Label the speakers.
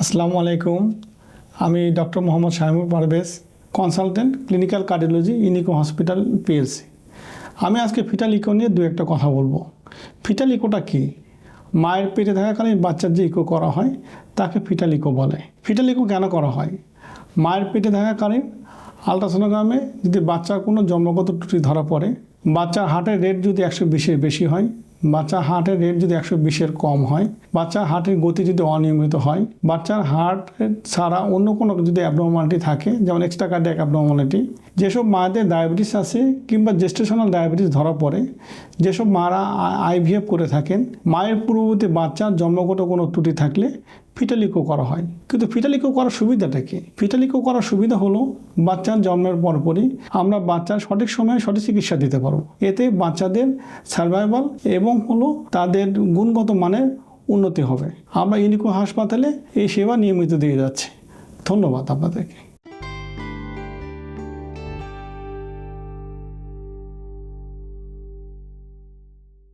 Speaker 1: আসসালামু আলাইকুম। আমি doctor Mohammad Shahimur Parvez, consultant clinical cardiology ইনিকো hospital, PLC. আমি আজকে ফিটাল ইকো নিয়ে দু একটা কথা বলব। ফিটাল ইকোটা কী? মায়ের পেটে থাকাকালীন বাচ্চার যে ইকো করা হয়, তাকে ফিটাল ইকো বলে। ফিটাল ইকো কেন করা হয়? মায়ের পেটে থাকাকালীন আলট্রাসোনোগ্রামে যদি বাচ্চার কোনো জন্মগত ত্রুটি ধরা পড়ে, বাচ্চার হার্টের রেট যদি একশো বিশের বেশি হয় বাচ্চার হার্টের রেট যদি একশো বিশের কম হয়, বাচ্চার হার্টের গতি যদি অনিয়মিত হয়, বাচ্চার হার্ট ছাড়া অন্য কোনো যদি অ্যাবনর্মালিটি থাকে, যেমন এক্সট্রা কার্ডিয়াক অ্যাবনর্মালিটি যেসব মায়েদের ডায়াবেটিস আছে কিংবা জেস্টেশনাল ডায়াবেটিস ধরা পড়ে, যেসব মারা আইভিএফ করে থাকেন, মায়ের পূর্ববর্তী বাচ্চার জন্মগত কোনো ত্রুটি থাকলে ফিটালিকো করা হয়। কিন্তু ফিটালিকো করার সুবিধাটা কি? ফিটালিকো করার সুবিধা হলো বাচ্চার জন্মের পরপরই আমরা বাচ্চার সঠিক সময়ে সঠিক চিকিৎসা দিতে পারব। এতে বাচ্চাদের সার্ভাইভাল এবং হলো তাদের গুণগত মানের উন্নতি হবে। আমরা ইউনিকো হাসপাতালে এই সেবা নিয়মিত দিয়ে যাচ্ছি। ধন্যবাদ আপনাদেরকে।